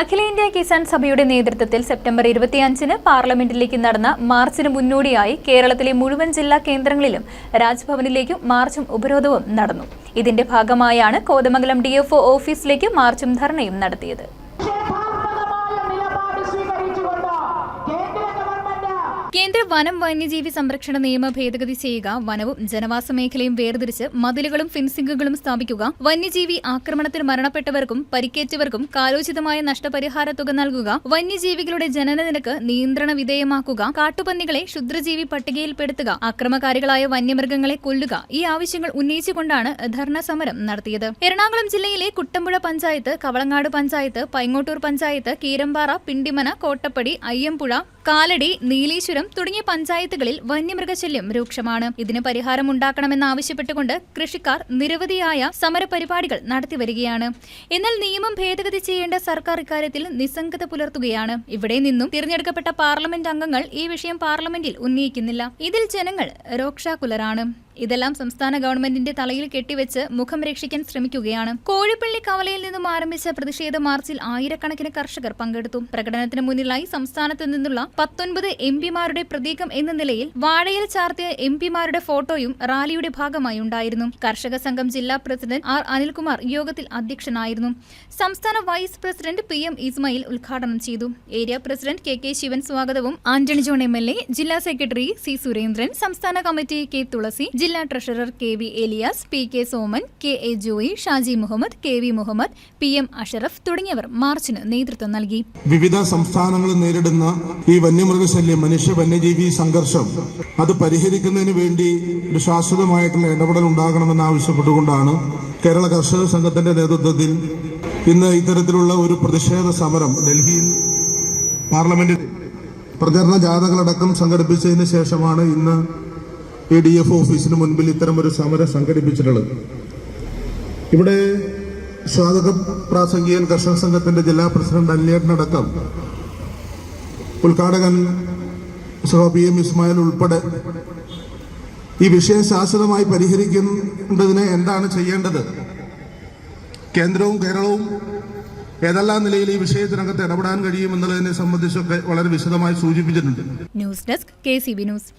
അഖിലേന്ത്യാ കിസാൻ സഭയുടെ നേതൃത്വത്തിൽ സെപ്റ്റംബർ ഇരുപത്തിയഞ്ചിന് പാർലമെന്റിലേക്ക് നടന്ന മാർച്ചിന് മുന്നോടിയായി കേരളത്തിലെ മുഴുവൻ ജില്ലാ കേന്ദ്രങ്ങളിലും രാജ്ഭവനിലേക്കും മാർച്ചും ഉപരോധവും നടന്നു. ഇതിന്റെ ഭാഗമായാണ് കോതമംഗലം ഡിഎഫ്ഒ ഓഫീസിലേക്ക് മാർച്ചും ധർണയും നടത്തിയത്. കേന്ദ്ര വനം വന്യജീവി സംരക്ഷണ നിയമ ഭേദഗതി ചെയ്യുക വനവും ജനവാസ മേഖലയും വേർതിരിച്ച് മതിലുകളും ഫെൻസിംഗുകളും സ്ഥാപിക്കുക വന്യജീവി ആക്രമണത്തിൽ മരണപ്പെട്ടവർക്കും പരിക്കേറ്റവർക്കും കാലോചിതമായ നഷ്ടപരിഹാര തുക നൽകുക വന്യജീവികളുടെ ജനന നിരക്ക് നിയന്ത്രണ വിധേയമാക്കുക കാട്ടുപന്നികളെ ക്ഷുദ്രജീവി പട്ടികയിൽപ്പെടുത്തുക അക്രമകാരികളായ വന്യമൃഗങ്ങളെ കൊല്ലുക ഈ ആവശ്യങ്ങൾ ഉന്നയിച്ചുകൊണ്ടാണ് ധർണ സമരം നടത്തിയത്. എറണാകുളം ജില്ലയിലെ കുട്ടമ്പുഴ പഞ്ചായത്ത് കവളങ്ങാട് പഞ്ചായത്ത് പൈങ്ങോട്ടൂർ പഞ്ചായത്ത് കീരമ്പാറ പിണ്ടിമന കോട്ടപ്പടി അയ്യമ്പുഴ കാലടി നീലീശ്വരം തുടങ്ങിയ പഞ്ചായത്തുകളിൽ വന്യമൃഗശല്യം രൂക്ഷമാണ്. ഇതിന് പരിഹാരം ഉണ്ടാക്കണമെന്നാവശ്യപ്പെട്ടുകൊണ്ട് കൃഷിക്കാർ നിരവധിയായ സമരപരിപാടികൾ നടത്തിവരികയാണ്. എന്നാൽ നിയമം ഭേദഗതി ചെയ്യേണ്ട സർക്കാർ ഇക്കാര്യത്തിൽ നിസ്സംഗത പുലർത്തുകയാണ്. ഇവിടെ നിന്നും തിരഞ്ഞെടുക്കപ്പെട്ട പാർലമെന്റ് അംഗങ്ങൾ ഈ വിഷയം പാർലമെന്റിൽ ഉന്നയിക്കുന്നില്ല. ഇതിൽ ജനങ്ങൾ രോക്ഷാകുലരാണ്. ഇതെല്ലാം സംസ്ഥാന ഗവൺമെന്റിന്റെ തലയിൽ കെട്ടിവെച്ച് മുഖം രക്ഷിക്കാൻ ശ്രമിക്കുകയാണ്. കോഴിപ്പള്ളി കവലയിൽ നിന്നും ആരംഭിച്ച പ്രതിഷേധ മാർച്ചിൽ ആയിരക്കണക്കിന് കർഷകർ പങ്കെടുത്തു. പ്രകടനത്തിന് മുന്നിലായി സംസ്ഥാനത്ത് നിന്നുള്ള പത്തൊൻപത് എം പിമാരുടെ പ്രതീകം എന്ന നിലയിൽ വാഴയിൽ ചാർത്തിയ എം പിമാരുടെ ഫോട്ടോയും റാലിയുടെ ഭാഗമായി ഉണ്ടായിരുന്നു. കർഷക സംഘം ജില്ലാ പ്രസിഡന്റ് ആർ അനിൽകുമാർ യോഗത്തിൽ അധ്യക്ഷനായിരുന്നു. സംസ്ഥാന vice president P M Ismail ഉദ്ഘാടനം ചെയ്തു. Area president K K Sivan സ്വാഗതവും ആന്റണി ജോൺ എം ജില്ലാ സെക്രട്ടറി സി സുരേന്ദ്രൻ സംസ്ഥാന കമ്മിറ്റി കെ തുളസി ജില്ലാ treasurer K V Eliyas P K Soman K A Joy Shaji Muhammad K V Muhammad P M Ashraf തുടങ്ങിയവർ മാർച്ചിന് നേതൃത്വം നൽകി. വിവിധ സംസ്ഥാനങ്ങൾ നേരിടുന്ന ഈ വന്യമൃഗശല്യം മനുഷ്യ വന്യജീവി സംഘർഷം അത് പരിഹരിക്കുന്നതിന് വേണ്ടി ഒരു ശാശ്വതമായിട്ടുള്ള ഇടപെടൽ ഉണ്ടാകണമെന്ന് ആവശ്യപ്പെട്ടുകൊണ്ടാണ് കേരള കർഷക സംഘത്തിന്റെ നേതൃത്വത്തിൽ ഇന്ന് ഇത്തരത്തിലുള്ള ഒരു പ്രതിഷേധ സമരം ഡൽഹിയിൽ പാർലമെന്റിൽ പ്രചരണ ജാഥകളടക്കം സംഘടിപ്പിച്ചതിന് ശേഷമാണ് ഇന്ന് ഈ ഡി എഫ് ഓഫീസിന് മുൻപിൽ ഇത്തരം ഒരു സമരം സംഘടിപ്പിച്ചിട്ടുള്ളത്. ഇവിടെ സ്വാഗത പ്രാസംഗികൻ കർഷക സംഘത്തിന്റെ ജില്ലാ പ്രസിഡന്റ് അല്ലിയേട്ടനടക്കം ഉദ്ഘാടകൻ സഹോ പി എം ഇസ്മായിൽ ഉൾപ്പെടെ ഈ വിഷയം ശാശ്വതമായി പരിഹരിക്കേണ്ടതിന് എന്താണ് ചെയ്യേണ്ടത്? കേന്ദ്രവും കേരളവും ഏതെല്ലാം നിലയിൽ ഈ വിഷയത്തിനകത്ത് ഇടപെടാൻ കഴിയും എന്നുള്ളതിനെ സംബന്ധിച്ചൊക്കെ വളരെ വിശദമായി സൂചിപ്പിച്ചിട്ടുണ്ട്. News desk K news.